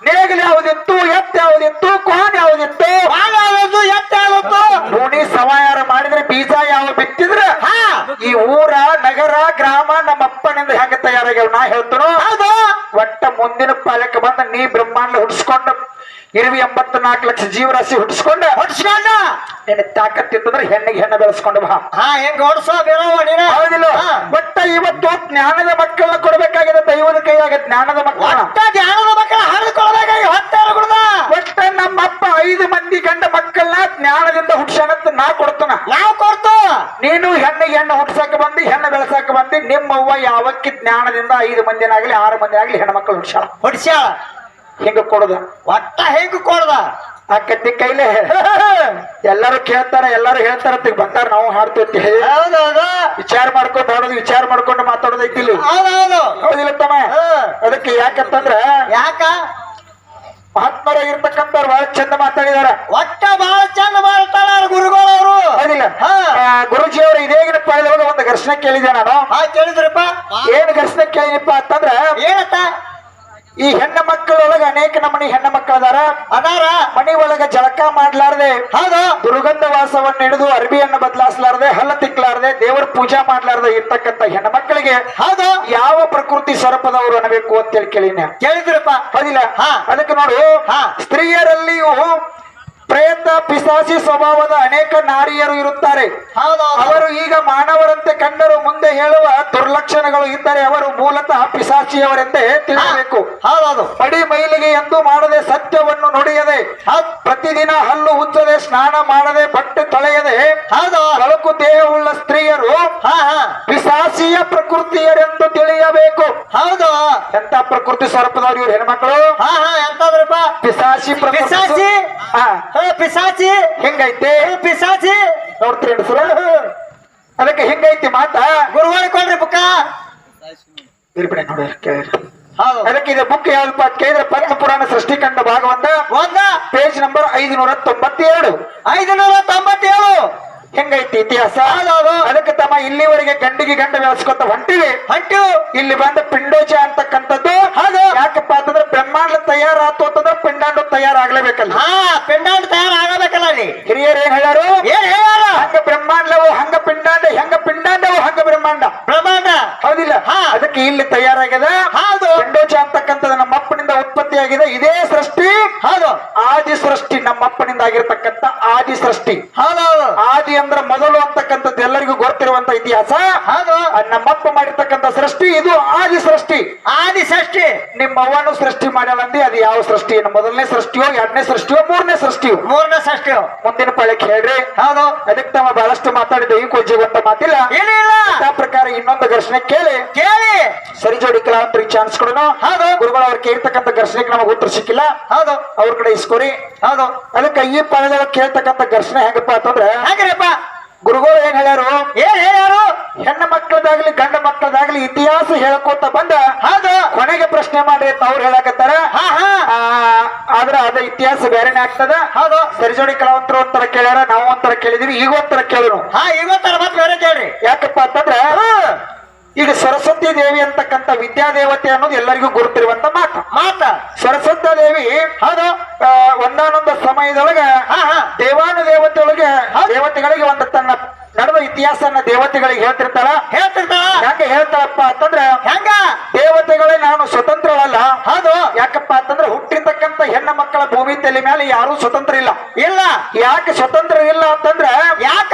ನೇಗಿಲು ಯಾವುದಿತ್ತು ಎತ್ತ ಯಾವುದಿತ್ತು ಕೋನ್ ಯಾವುದಿತ್ತು? ಭೂಮಿ ನುಣಿ ಸವಾಯಾರ ಮಾಡಿದ್ರೆ ಬೀಜ ಯಾವ ಬಿತ್ತಿದ್ರ? ಹಾ. ಈ ಊರ ನಗರ ಗ್ರಾಮ ನಮ್ಮಪ್ಪನಿಂದ ಹೆಂಗ ತಯಾರಾಗ್ಯಾವ ನಾ ಹೇಳ್ತನು? ಒಟ್ಟ ಮುಂದಿನ ಪಾಲಕ್ಕೆ ಬಂದ ನೀ ಬ್ರಹ್ಮಾಂಡ ಹುಟ್ಟಿಸ್ಕೊಂಡು ಇರುವಿ ಎಂಬತ್ತ್ ನಾಲ್ಕು ಲಕ್ಷ ಜೀವರಾಶಿ ಹುಟ್ಟಿಸ್ಕೊಂಡ ಹೊಡ್ಸ್ಕೊಂಡ ನಿನ್ನ ತಾಕತ್ತಿತ್ತಂದ್ರೆ ಹೆಣ್ಣಿಗೆ ಹೆಣ್ಣು ಬೆಳೆಸ್ಕೊಂಡು ಬಾ. ಹಾ ಹೆಂಗ್ ಹೌದಿಲ್ಲ. ಒಟ್ಟ ಇವತ್ತು ಜ್ಞಾನದ ಮಕ್ಕಳನ್ನ ಕೊಡ್ಬೇಕಾಗಿದೆ ದೈವದ ಕೈಯಾಗ ಜ್ಞಾನದ ಮಕ್ಕಳ. ಬಟ್ಟ ನಮ್ಮಪ್ಪ ಮಕ್ಕಳ ಹರಿದುಕೊಳ್ಳಬೇಕಾಗಿ ಹೊತ್ತಾರ ಗುಡ್ದ ಒಟ್ಟ ನಮ್ಮ ಅಪ್ಪ ಐದು ಮಂದಿ ಗಂಡ ಮಕ್ಕಳನ್ನ ಜ್ಞಾನದಿಂದ ಹುಟ್ಸಣಂತ ನಾ ಕೊಡ್ತಾನ. ನಾವು ಕೊಡ್ತು? ನೀನು ಹೆಣ್ಣಿಗೆ ಹೆಣ್ಣು ಹುಟ್ಸಕ್ ಬಂದು ಹೆಣ್ಣು ಬೆಳೆಸಕ್ ಬಂದಿ ನಿಮ್ಮವ್ವ ಯಾವಕ್ಕಿ ಜ್ಞಾನದಿಂದ ಐದು ಮಂದಿನಾಗ್ಲಿ ಆರು ಮಂದಿನಾಗ್ಲಿ ಹೆಣ್ಣು ಹೆಣ್ಮಕ್ಳು ಹುಟ್ಸಾಳ ಹೊಡ್ಸ್ಯಾಳ ಹೆಂಗ ಕೊಡುದ. ಒಟ್ಟ ಹೆಂಗ ಕೊಡ್ದ? ಆ ಕತ್ತಿ ಕೈಲೆ. ಎಲ್ಲರೂ ಕೇಳ್ತಾರ ಎಲ್ಲರೂ ಹೇಳ್ತಾರ ಬಂದಾರ ನಾವು ಹಾಡ್ತೇವೆ. ಹೌದೌದು ವಿಚಾರ ಮಾಡ್ಕೊಂಡು ಹಾಡೋದು ವಿಚಾರ ಮಾಡ್ಕೊಂಡು ಮಾತಾಡೋದೈತಿಲ್ಲ ಹೌದಿಲ್ಲ ತಮ್ಮ. ಅದಕ್ಕೆ ಯಾಕಂತಂದ್ರ ಯಾಕ? ಮಹಾತ್ಮರಾಗಿರ್ತಕ್ಕಂಥವ್ರು ಬಹಳ ಚಂದ ಮಾತಾಡಿದಾರ. ಒಟ್ಟ ಬಹಳ ಚಂದ ಮಾಡ್ತಾಳ ಗುರುಗಳವರು. ಹೌದಿಲ್ಲ? ಗುರುಜಿ ಅವರು ಇದೇಗಿನ ಪಾಳಿದೊಳಗ ಒಂದು ಘರ್ಷಣೆ ಕೇಳಿದೆ ನಾನು? ಕೇಳಿದ್ರಪ್ಪ. ಏನ್ ಘರ್ಷಣೆ ಕೇಳಿದಪ್ಪ ಅಂತಂದ್ರ ಏನತ್ತ? ಈ ಹೆಣ್ಣ ಮಕ್ಕಳೊಳಗ ಅನೇಕ ನಮನಿ ಹೆಣ್ಣ ಮಕ್ಕಳದಾರ. ಅದಾರ. ಮನಿ ಒಳಗ ಜಳಕ ಮಾಡ್ಲಾರ್ದೆ ಹೌದು. ದುರ್ಗಂಧ ವಾಸವನ್ನು ಹಿಡಿದು ಅರಬಿಯನ್ನು ಬದಲಾಯಿಸಲಾರದೆ ಹಲ್ಲ ತಿಕ್ಲಾರದೆ ದೇವರ ಪೂಜಾ ಮಾಡ್ಲಾರ್ದೆ ಇರ್ತಕ್ಕಂತ ಹೆಣ್ಣ ಮಕ್ಕಳಿಗೆ ಹೌದು. ಯಾವ ಪ್ರಕೃತಿ ಸರಪದವರು ಅನ್ನಬೇಕು ಅಂತೇಳಿ ಕೇಳಿನ ಕೇಳಿದ್ರಪ್ಪ. ಹೌದಿಲ್ಲ? ಹಾ. ಅದಕ್ಕೆ ನೋಡು. ಹಾ. ಸ್ತ್ರೀಯರಲ್ಲಿಯೂ ಪ್ರಯತ್ನ ಪಿಸಾಸಿ ಸ್ವಭಾವದ ಅನೇಕ ನಾರಿಯರು ಇರುತ್ತಾರೆ. ಅವರು ಈಗ ಮಾನವರಂತೆ ಕಂಡರು ಮುಂದೆ ಹೇಳುವ ದುರ್ಲಕ್ಷಣಗಳು ಇದ್ದರೆ ಅವರು ಮೂಲತಃ ಪಿಸಾಚಿಯವರೆಂದೇ ತಿಳಿಯಬೇಕು. ಪಡಿ ಮೈಲಿಗೆ ಎಂದು ಮಾಡದೆ ಸತ್ಯವನ್ನು ನುಡಿಯದೆ ಪ್ರತಿದಿನ ಹಲ್ಲು ಉಚ್ಚದೆ ಸ್ನಾನ ಮಾಡದೆ ಬಟ್ಟೆ ತೊಳೆಯದೆ ಬಳಕು ದೇಹವುಳ್ಳ ಸ್ತ್ರೀಯರು ಪಿಸಾಚಿಯ ಪ್ರಕೃತಿಯರೆಂದು ತಿಳಿಯಬೇಕು. ಹೌದು. ಎಂತ ಪ್ರಕೃತಿ ಸ್ವರೂಪದವರು ಇವ್ರು ಹೆಣ್ಮಕ್ಳು? ಹಾ ಹಾ ಎಂತದ್ರಪ್ಪ ಪಿಸಾಚಿ ಪಿಸಾಚಿ ಹೆಂಗೈತೆ? ಪಿಸಾಚಿ ನೋಡ್ತೀರಿ? ಅದಕ್ಕೆ ಹೆಂಗೈತಿ ಮಾತಾ? ಗುರುವಾರ ಕೊಡ್ರಿ ಬುಕ್ಕ ಇರ್ಬಿಡ ನೋಡಿ ಹೌದು. ಅದಕ್ಕೆ ಇದು ಬುಕ್ ಯಾವ್ದಪ್ಪ ಪಾಠ ಕೇಳಿದ್ರೆ ಪದ್ಮ ಪುರಾಣ ಸೃಷ್ಟಿಕಂಡ ಭಾಗವಂತ ಒಂದ. ಪೇಜ್ ನಂಬರ್ ಐದುನೂರ ತೊಂಬತ್ತೇಳು ಐದುನೂರ ತೊಂಬತ್ತೇಳು ಹೆಂಗೈತಿ ಇತಿಹಾಸ. ಅದಕ್ಕೆ ತಮ್ಮ ಇಲ್ಲಿವರೆಗೆ ಗಂಡಿಗೆ ಗಂಡ ವ್ಯವಸ್ಕೊತ ಹೊಂಟಿವಿ. ಹೊಂಟಿವು. ಇಲ್ಲಿ ಬಂದ ಪಿಂಡೋಜ ಅಂತಕ್ಕಂಥದ್ದು. ಯಾಕಪ್ಪ ಅಂತಂದ್ರೆ ಬ್ರಹ್ಮಾಂಡ ತಯಾರಾತು ಅಂತಂದ್ರೆ ಪಿಂಡಾಂಡ ತಯಾರಾಗ್ಲೇಬೇಕಲ್ಲ. ಹಾ ತಯಾರು ತಯಾರಾಗಬೇಕಲ್ಲ ಅಲ್ಲಿ. ಹಿರಿಯರು ಏನ್ ಹೇಳ್ಯಾರು? ಏನ್ ಹೇಳಾರ ಹಂಗ ಬ್ರಹ್ಮಾಂಡವು ಹಂಗ ಪಿಂಡಾಂಡ ಹೆಂಗ ಪಿಂಡಾಂಡವು ಹಂಗ ಬ್ರಹ್ಮಾಂಡ. ಬ್ರಹ್ಮಾಂಡ. ಹೌದಿಲ್ಲ? ಹಾ. ಅದಕ್ಕೆ ಇಲ್ಲಿ ತಯಾರಾಗಿದೆ ಹೌದು. ಪಿಂಡೋಚ ಅಂತಕ್ಕಂಥದ್ದು ನಮ್ಮ ಅಪ್ಪನಿಂದ ಉತ್ಪತ್ತಿಯಾಗಿದೆ. ಇದೇ ಸೃಷ್ಟಿ. ಹೌದು. ಆದಿ ಸೃಷ್ಟಿ ನಮ್ಮಪ್ಪನಿಂದ ಅಪ್ಪನಿಂದ ಆಗಿರ್ತಕ್ಕಂಥ ಆದಿ ಸೃಷ್ಟಿ ಆದಿ ಅಂದ್ರೆ ಮೊದಲು ಅಂತಕ್ಕಂಥದ್ದು ಎಲ್ಲರಿಗೂ ಗೊತ್ತಿರುವಂತ ಇತಿಹಾಸ. ನಮ್ಮಪ್ಪ ಮಾಡಿರ್ತಕ್ಕಂಥ ಸೃಷ್ಟಿ ಇದು ಆದಿ ಸೃಷ್ಟಿ ಆದಿ ಸೃಷ್ಟಿ ನಿಮ್ಮ ಅವ್ವನು ಸೃಷ್ಟಿ ಮಾಡಲಂದಿ ಅದು ಯಾವ ಸೃಷ್ಟಿ ಮೊದಲನೇ ಸೃಷ್ಟಿಯೋ ಎರಡನೇ ಸೃಷ್ಟಿಯೋ ಮೂರನೇ ಸೃಷ್ಟಿಯೋ? ಮೂರನೇ ಸೃಷ್ಟಿಯೋ. ಮುಂದಿನ ಪಳಕ್ಕೆ ಹೇಳ್ರಿ. ಹೌದು. ಅದಕ್ಕೆ ತಮ್ಮ ಬಹಳಷ್ಟು ಮಾತಾಡಿದ ಈ ಅಂತ ಮಾತಿಲ್ಲ. ಏನಿಲ್ಲ ಆ ಪ್ರಕಾರ ಇನ್ನೊಂದು ಘರ್ಷಣೆ ಕೇಳಿ. ಕೇಳಿ. ಸರಿ ಜೋಡಿ ಕಲಾವಂತರಿಗೆ ಚಾನ್ಸ್ ಕೊಡೋಣ. ಹೌದು. ಗುರುಗಳು ಅವ್ರ ಇರ್ತಕ್ಕಂಥ ಘರ್ಷಣೆಗೆ ನಮಗೆ ಉತ್ತರ ಸಿಕ್ಕಿಲ್ಲ. ಹೌದು. ಅವ್ರ ಕಡೆ ಇಸ್ಕೋರಿ ಹೌದು. ಅದಕ್ಕೆ ಈ ಪದದೊಳಗೆ ಕೇಳ್ತಕ್ಕಂಥ ಘರ್ಷಣೆ ಹೆಂಗಪ್ಪ ಅಂತಂದ್ರೆ ಹೆಂಗ್ರಿಪ್ಪ? ಗುರುಗಳು ಏನ್ ಹೇಳ್ಯಾರು? ಏನ್ ಹೇಳ್ಯಾರು? ಹೆಣ್ಣು ಮಕ್ಕಳದಾಗ್ಲಿ ಗಂಡ ಮಕ್ಕಳದಾಗ್ಲಿ ಇತಿಹಾಸ ಹೇಳ್ಕೊತ ಬಂದ ಹೌದು. ಕೊನೆಗೆ ಪ್ರಶ್ನೆ ಮಾಡ್ರಿ ಅಂತ ಅವ್ರು ಹೇಳಕತ್ತಾರ. ಹಾ ಹಾ. ಆ, ಆದ್ರ ಅದ ಇತಿಹಾಸ ಬೇರೆನೆ ಆಗ್ತದ. ಹೌದು. ಸರಿಜೋಡಿ ಕಲಾವಂತರ ಒಂಥರ ಕೇಳ್ಯಾರ ನಾವು ಒಂಥರ ಕೇಳಿದೀವಿ ಈಗ ಒಂಥರ ಕೇಳಿದ್ರು ಹಾ ಇವತ್ತರ ಮತ್ತೆ ಬೇರೆ ಕೇಳ್ರಿ. ಯಾಕಪ್ಪ ಅಂತಂದ್ರೆ ಈಗ ಸರಸ್ವತಿ ದೇವಿ ಅಂತಕ್ಕಂಥ ವಿದ್ಯಾದೇವತೆ ಅನ್ನೋದು ಎಲ್ಲರಿಗೂ ಗುರುತಿರುವಂತ ಮಾತು. ಮಾತ. ಸರಸ್ವತಿ ದೇವಿ ಅದು ಒಂದಾನೊಂದು ಸಮಯದೊಳಗೆ ದೇವಾನು ದೇವತೆಯೊಳಗೆ ದೇವತೆಗಳಿಗೆ ಒಂದು ತನ್ನ ನಡೆದ ಇತಿಹಾಸನ ದೇವತೆಗಳಿಗೆ ಹೇಳ್ತಿರ್ತಾಳ. ಹೇಳ್ತಿರ್ತಾಳ. ಹೆಂಗ ಹೇಳ್ತಾಳಪ್ಪ ಅಂತಂದ್ರೆ ಹೆಂಗ? ದೇವತೆಗಳೇ ನಾನು ಸ್ವತಂತ್ರಳಲ್ಲ. ಹೌದು. ಯಾಕಪ್ಪ ಅಂತಂದ್ರೆ ಹುಟ್ಟಿರ್ತಕ್ಕಂಥ ಹೆಣ್ಣ ಮಕ್ಕಳ ಭೂಮಿ ತಲೆ ಮೇಲೆ ಯಾರು ಸ್ವತಂತ್ರ ಇಲ್ಲ. ಇಲ್ಲ. ಯಾಕೆ ಸ್ವತಂತ್ರ ಇಲ್ಲ ಅಂತಂದ್ರೆ ಯಾಕ?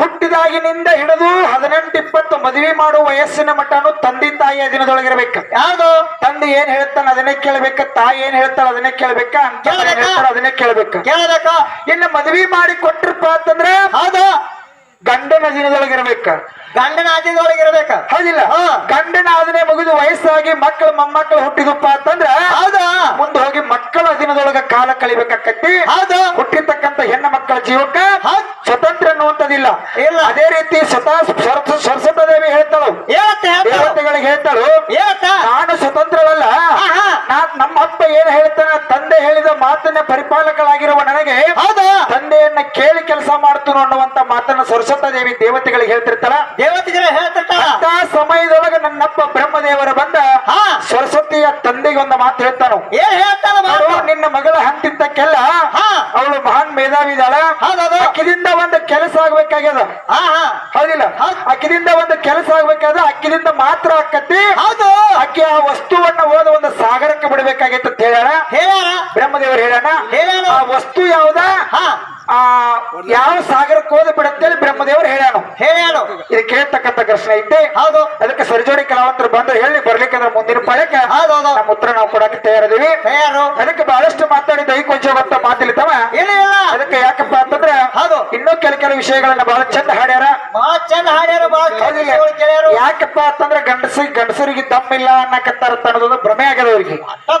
ಹುಟ್ಟಿದಾಗಿನಿಂದ ಹಿಡಿದು ಹದಿನೆಂಟು ಇಪ್ಪತ್ತು ಮದುವೆ ಮಾಡುವ ವಯಸ್ಸಿನ ಮಟ್ಟನು ತಂದೆ ತಾಯಿ ದಿನದೊಳಗಿರ್ಬೇಕು. ಯಾವುದು ತಂದೆ ಏನ್ ಹೇಳ್ತಾನೆ ಅದನ್ನೇ ಕೇಳ್ಬೇಕ ತಾಯಿ ಏನ್ ಹೇಳ್ತಾಳೆ ಅದನ್ನೇ ಕೇಳ್ಬೇಕ? ಹೇಳ್ತಾಳೆ ಅದನ್ನೇ ಕೇಳ್ಬೇಕ. ಕೇಳಬೇಕ? ಇನ್ನು ಮದುವೆ ಮಾಡಿ ಕೊಟ್ಟಿರ್ಪ ಅಂತಂದ್ರೆ ಹೌದು. ಗಂಡನ ಅಧೀನದೊಳಗಿರ್ಬೇಕ ಗಂಡನ ಇರಬೇಕ ಹೌದಿಲ್ಲ. ಗಂಡನ ಆದನೆ ಮುಗಿದು ವಯಸ್ಸಾಗಿ ಮಕ್ಕಳು ಮೊಮ್ಮಕ್ಕಳು ಹುಟ್ಟಿದಪ್ಪ ಅಂತಂದ್ರ ಹೌದಾ? ಮುಂದೆ ಹೋಗಿ ಮಕ್ಕಳ ದಿನದೊಳಗ ಕಾಲ ಕಳಿಬೇಕಾಕತ್ತಿ ಹೌದು. ಹುಟ್ಟಿರ್ತಕ್ಕಂಥ ಹೆಣ್ಣ ಮಕ್ಕಳ ಜೀವಕ್ಕ ಸ್ವತಂತ್ರ ಅನ್ನುವಂಥದ್ದಿಲ್ಲ ಇಲ್ಲ. ಅದೇ ರೀತಿ ಸ್ವತಃ ಸರಸ್ವ- ಸರಸ್ವತ ದೇವಿ ಹೇಳ್ತಾಳು. ದೇವತೆಗಳಿಗೆ ಹೇಳ್ತಾಳು. ನಾನು. ನಾ ನಮ್ಮ ಅಪ್ಪ ಏನ್ ಹೇಳ್ತಾನೆ ತಂದೆ ಹೇಳಿದ ಮಾತನ್ನ ಪರಿಪಾಲಕಳಾಗಿರುವ ನನಗೆ ಹೌದಾ. ತಂದೆಯನ್ನ ಕೇಳಿ ಕೆಲಸ ಮಾಡ್ತು ಅನ್ನುವಂತ ಮಾತನ್ನ ಸರಸ್ವತ ದೇವಿ ದೇವತೆಗಳಿಗೆ ಹೇಳ್ತಿರ್ತಾಳ. ಹೇಳ್ತಿರ್ತಾಳ ಅಂತ ಸಮಯದೊಳಗೆ ನನ್ನಪ್ಪ ಬ್ರಹ್ಮದೇವರ ಬಂದ ಸರಸ್ವತಿಯ ತಂದೆಗೆ ಒಂದು ಮಾತು ಹೇಳ್ತಾನು. ಏನ್ ಹೇಳ್ತಾನ ನಿನ್ನ ಮಗಳ ಹಂತಿದ್ದಕ್ಕೆಲ್ಲ ಅವಳು ಮಹಾನ್ ಮೇಧಾವಿ ಇದ್ದಾಳ. ಹೌದೌದು. ಅಕ್ಕಿದಿಂದ ಒಂದು ಕೆಲಸ ಆಗ್ಬೇಕಾಗ್ಯದ. ಹೌದಿಲ್ಲ? ಅಕ್ಕಿದಿಂದ ಒಂದು ಕೆಲಸ ಆಗ್ಬೇಕಾದ್ರೆ ಅಕ್ಕಿದಿಂದ ಮಾತ್ರ ಆಕತಿ ಹೌದು. ಅಕ್ಕಿ ಆ ವಸ್ತುವನ್ನ ಓದ ಒಂದು ಸಾಗರಕ್ಕೆ ಬಿಡಬೇಕಾಗಿತ್ತು ಅಂತ ಹೇಳ್ಯಾರ. ಹೇಳ್ಯಾರ. ಬ್ರಹ್ಮದೇವರು ಹೇಳ್ಯಾನ. ಆ ವಸ್ತು ಯಾವ್ದ? ಹಾ. ಆ ಯಾವ ಸಾಗರಕ್ಕೆ ಹೋದ ಬಿಡುತ್ತೆ ಬ್ರಹ್ಮದೇವರು ಹೇಳ್ಯಾನು. ಹೇಳ್ಯಾನು. ಇದು ಕೇಳ್ತಕ್ಕಂಥ ಪ್ರಶ್ನೆ ಐತೆ ಹೌದು. ಅದಕ್ಕೆ ಸರಿಜೋಡಿ ಕಲಾವಂತರು ಬಂದ್ರೆ ಹೇಳಿ ಬರ್ಲಿಕ್ಕಂದ್ರೆ ಮುಂದಿನ ಪಳಕ್ಕೆ ಹೌದೌದು ಹೌದು. ನಮ್ಮ ಉತ್ತರ ನಾವು ಕೊಡಕ್ಕೆ ತಯಾರಿದೀವಿ ತಯಾರು. ಅದಕ್ಕೆ ಬಹಳಷ್ಟು ಮಾತಾಡಿ ದೈ ಕೊಂಚ ಮಾತಿಲ್ತವ ಇಲ್ಲ ಇಲ್ಲ. ಅದಕ್ಕೆ ಯಾಕಪ್ಪ ಅಂತಂದ್ರೆ ಹೌದು. ಇನ್ನೂ ಕೆಲ ಕೆಲವು ವಿಷಯಗಳನ್ನ ಬಹಳ ಚಂದ ಹಾಡ್ಯಾರ. ಬಹಳ ಚಂದ ಹಾಡ್ಯಾರ ಬಹಳ ಹೌದಿಲ್ಲ? ಕೇಳ್ಯಾರು ಯಾಕಪ್ಪ ಅಂತಂದ್ರೆ ಗಂಡಸ ಗಂಡಸರಿಗೆ ದಮ್ಮಿಲ್ಲ ಅನ್ನಕತ್ತಾರ ತನ್ನದೊಂದು ಭ್ರಮೆ ಆಗ್ಯದ ಅವ್ರಿಗೆ.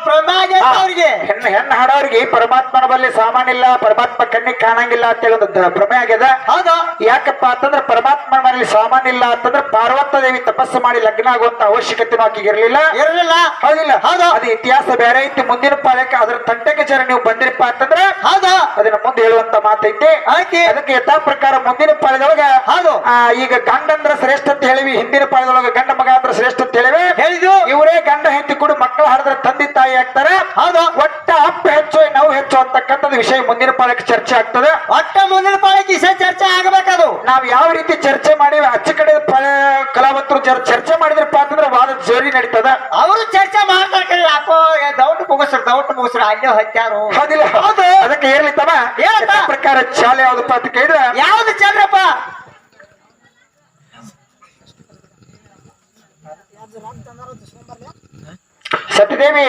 ಭ್ರಮೆ ಆಗ್ಯದ ಅವ್ರಿಗೆ. ಹೆಣ್ಣು ಹೆಣ್ಣು ಹಾಡೋರಿಗೆ ಪರಮಾತ್ಮನ ಬಲ್ಲಿ ಸಾಮಾನ್ಯ ಇಲ್ಲ ಪರಮಾತ್ಮ ಕಣ್ಣಿಗೆ ಕಾಣಂಗಿಲ್ಲ ಅಂತೇಳಿ ಒಂದು ಭ್ರಮೆ ಆಗ್ಯದ. ಹೌದು. ಯಾಕಪ್ಪ ಅಂತಂದ್ರೆ ಪರಮಾತ್ಮನ ಮನೇಲಿ ಸಾಮಾನ್ಯ ಇಲ್ಲ ಅಂತಂದ್ರೆ ಪಾರ್ವತ ದೇವಿ ತಪಸ್ಸು ಮಾಡಿ ಲಗ್ನ ಆಗುವಂತ ಅವಶ್ಯಕತೆ ಆಕೆಗೆ ಇರಲಿಲ್ಲ. ಇರಲಿಲ್ಲ. ಹೌದಿಲ್ಲ. ಹೌದು. ಅದು ಇತಿಹಾಸ ಬೇರೆ ಐತಿ ಮುಂದಿನ ಪಾಲಕ್ಕೆ ಅದ್ರ ತಂಟೆಗೆ ಜರ ನೀವು ಬಂದಿರಪ್ಪ ಅಂತಂದ್ರೆ ಹೌದು. ಅದನ್ನ ಮುಂದೆ ಹೇಳುವಂತ ಮಾತೈತಿ. ಅದಕ್ಕೆ ಯಥಾ ಪ್ರಕಾರ ಮುಂದಿನ ಪಾಲದೊಳಗ ಹೌದು. ಈಗ ಗಂಡ ಅಂದ್ರ ಶ್ರೇಷ್ಠ ಅಂತ ಹೇಳಿವಿ ಹಿಂದಿನ ಪಾಯದೊಳಗ ಗಂಡ ಮಗ ಅಂದ್ರೆ ಶ್ರೇಷ್ಠ ಅಂತ ಹೇಳಿವಿ. ಹೇಳಿದು ಇವರೇ ಗಂಡ ಹೆಂಡತಿ ಕೂಡ ಮಕ್ಕಳು ಹಾಡಿದ್ರೆ ತಂದೆ ತಾಯಿ ಆಗ್ತಾರೆ. ಹೌದು. ಒಟ್ಟ ಅಪ್ಪ ಹೆಚ್ಚು ನಾವು ಹೆಚ್ಚು ಅಂತಕ್ಕಂಥದ್ದು ವಿಷಯ ಮುಂದಿನ ಪಾಳಕ್ಕೆ ಚರ್ಚೆ ಆಗ್ತದೆ. ಒಟ್ಟ ಮುಂದಿನ ಪಾಳಕ್ಕೆ ವಿಷಯ ಚರ್ಚೆ ಆಗಬೇಕದು. ನಾವು ಯಾವ ರೀತಿ ಚರ್ಚೆ ಮಾಡಿ ಅಚ್ಚು ಕಡೆ ಕಲಾವಂತರು ಚರ್ಚೆ ಮಾಡಿದ್ರಪ್ಪ ಅಂತಂದ್ರೆ ವಾದ ಜೋರಿ ನಡೀತದ. ಅವರು ಚರ್ಚೆ ಮಾಡ್ತಾರೆ ಯಾಕೋ ದೌಟ್ ಮುಗಿಸ್ರು ದೌಟ್ ಮುಗಿಸ್ರು ಅಲ್ಲೇ ಹತ್ಯಾರು ಹೌದಿಲ್ಲ. ಹೌದು. ಅದಕ್ಕೆ ಏರ್ಲಿ ತಮ್ಮ ಏನಪ್ಪ? ಯಥಾ ಪ್ರಕಾರ ಶಾಲೆ ಯಾವ್ದಪ್ಪ ಅಂತ ಕೇಳಿದ್ರೆ ಯಾವ್ದು ಚಂದ್ರಪ್ಪ ಸತಿದೇವಿ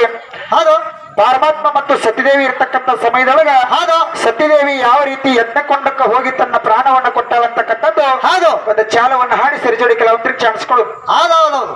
ಹೌದು ಪರಮಾತ್ಮ ಮತ್ತು ಸತಿದೇವಿ ಇರ್ತಕ್ಕಂಥ ಸಮಯದೊಳಗ ಹೌದು ಸತಿದೇವಿ ಯಾವ ರೀತಿ ಯಜ್ಞಕೊಂಡಕ್ಕ ಹೋಗಿ ತನ್ನ ಪ್ರಾಣವನ್ನ ಕೊಟ್ಟವಂತಕ್ಕಂಥದ್ದು ಹೌದು ಒಂದು ಚಾಲವನ್ನು ಹಾಡಿ ಸರಿಜೋಡಿ ಕೆಲವಂತರಿಗೆ ಚಾಣಿಸ್ಕೊಳ್ಳು ಹೌದು ಹೌದು ಹೌದು